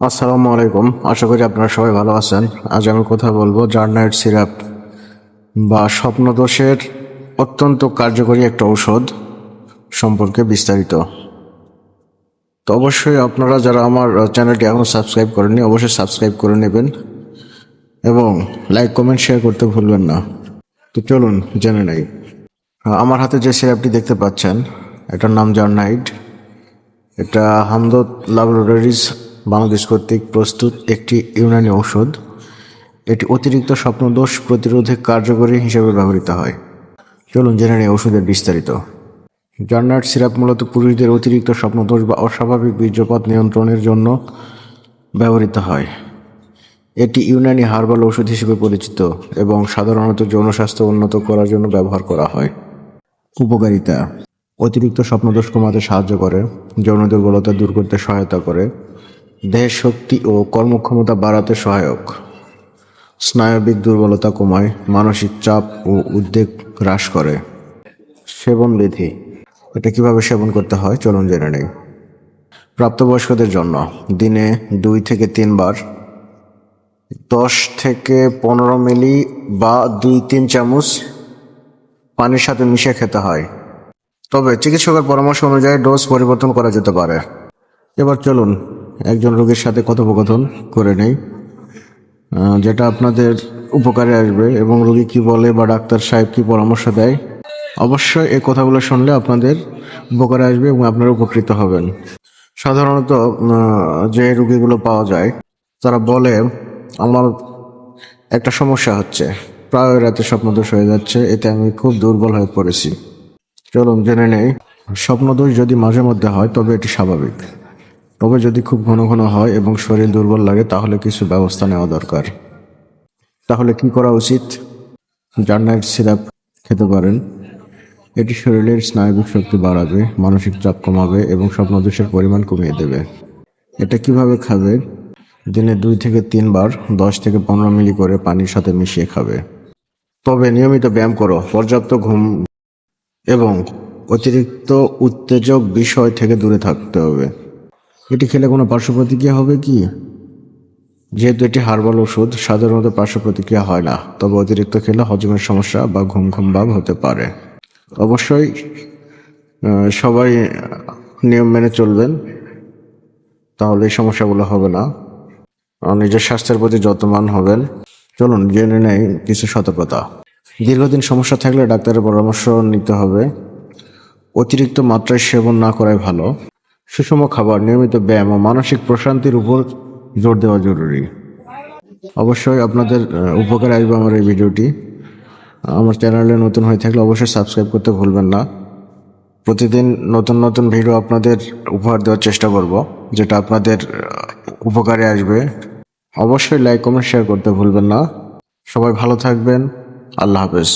আসসালামু আলাইকুম। আশা করি আপনারা সবাই ভালো আছেন। আজ আমি কথা বলব জার্নাইট সিরাপ বা স্বপ্নদোষের অত্যন্ত কার্যকরী একটা ঔষধ সম্পর্কে বিস্তারিত। তো অবশ্যই আপনারা যারা আমার চ্যানেলটি এখন সাবস্ক্রাইব করেননি, অবশ্যই সাবস্ক্রাইব করে নেবেন এবং লাইক, কমেন্ট, শেয়ার করতে ভুলবেন না। তো চলুন জেনে নেই। আমার হাতে যে সিরাপটি দেখতে পাচ্ছেন, এটার নাম জার্নাইট। এটা হামদত ল্যাবরেটরিজ বাংলাদেশ কর্তৃক প্রস্তুত একটি ইউনানি ঔষধ। এটি অতিরিক্ত স্বপ্নদোষ প্রতিরোধে কার্যকরী হিসেবে ব্যবহৃত হয়। চলুন জেনে নিই ওষুধের বিস্তারিত। জার্নাট সিরাপ মূলত পুরুষদের অতিরিক্ত স্বপ্নদোষ বা অস্বাভাবিক বীর্যপাত নিয়ন্ত্রণের জন্য ব্যবহৃত হয়। এটি ইউনানি হার্বাল ওষুধ হিসেবে পরিচিত এবং সাধারণত যৌন স্বাস্থ্য উন্নত করার জন্য ব্যবহার করা হয়। উপকারিতা, অতিরিক্ত স্বপ্নদোষ কমাতে সাহায্য করে, যৌন দুর্বলতা দূর করতে সহায়তা করে দেহের শক্তি ও কর্মক্ষমতা বাড়াতে সহায়ক। স্নায়বিক দুর্বলতা কমায়, মানসিক চাপ ও উদ্বেগ হ্রাস করে। সেবন বিধি এটা কীভাবে সেবন করতে হয় চলুন জেনে নেই। প্রাপ্তবয়স্কদের জন্য দিনে দুই থেকে তিনবার, দশ থেকে পনেরো মিলি বা দুই তিন চামচ পানির সাথে মিশিয়ে খেতে হয়। তবে চিকিৎসকের পরামর্শ অনুযায়ী ডোজ পরিবর্তন করা যেতে পারে। এবার চলুন একজন রোগীর সাথে কথোপকথন করে নেই যেটা আপনাদের উপকারে আসবে এবং রোগী কি বলে বা ডাক্তার সাহেব কি পরামর্শ দেয়, অবশ্যই এই কথাগুলো শুনলে আপনাদের উপকারে আসবে এবং আপনারা উপকৃত হবেন। সাধারণত যে রোগীগুলো পাওয়া যায়, তারা বলে, আমার একটা সমস্যা হচ্ছে, প্রায় রাতে স্বপ্নদোষ হয়ে যাচ্ছে, এতে আমি খুব দুর্বল হয়ে পড়েছি। চলুন, জেনে নেই। স্বপ্নদোষ যদি মাঝে মধ্যে হয়, তবে এটি স্বাভাবিক। তবে যদি খুব ঘন ঘন হয় এবং শরীর দুর্বল লাগে, তাহলে কিছু ব্যবস্থা নেওয়া দরকার। তাহলে কি করা উচিত? জার্নাইট সিরাপ খেতে পারেন। এটি শরীরের স্নায়বিক শক্তি বাড়াবে, মানসিক চাপ কমাবে এবং স্বপ্ন স্বপ্নদোষের পরিমাণ কমিয়ে দেবে। এটা কীভাবে খাবে? দিনে দুই থেকে তিনবার, দশ থেকে পনেরো মিলি করে পানির সাথে মিশিয়ে খাবে। তবে নিয়মিত ব্যায়াম করো, পর্যাপ্ত ঘুম এবং অতিরিক্ত উত্তেজক বিষয় থেকে দূরে থাকতে হবে। এটি খেলে কোনো পার্শ্ব প্রতিক্রিয়া হবে কি? যেহেতু এটি হার্বাল ওষুধ, সাধারণত পার্শ্ব প্রতিক্রিয়া হয় না, তবে অতিরিক্ত খেলে হজমের সমস্যা বা ঘুম ঘুম ভাব হতে পারে। অবশ্যই সবাই নিয়ম মেনে চলবেন, তাহলে এই সমস্যাগুলো হবে না। নিজের স্বাস্থ্যের প্রতি যত্নবান হবেন। চলুন, জেনে নেই কিছু সতর্কতা। দীর্ঘদিন সমস্যা থাকলে ডাক্তারের পরামর্শ নিতে হবে। অতিরিক্ত মাত্রায় সেবন না করাই ভালো। সুষম খাবার, নিয়মিত ব্যায়াম ও মানসিক প্রশান্তির উপর জোর দেওয়া জরুরি। অবশ্যই আপনাদের উপকারে আসবে আমার এই ভিডিওটি। আমার চ্যানেলে নতুন হয়ে থাকলে অবশ্যই সাবস্ক্রাইব করতে ভুলবেন না। প্রতিদিন নতুন নতুন ভিডিও আপনাদের উপহার দেওয়ার চেষ্টা করব, যেটা আপনাদের উপকারে আসবে। অবশ্যই লাইক কমেন্ট শেয়ার করতে ভুলবেন না। সবাই ভালো থাকবেন। আল্লাহ হাফেজ।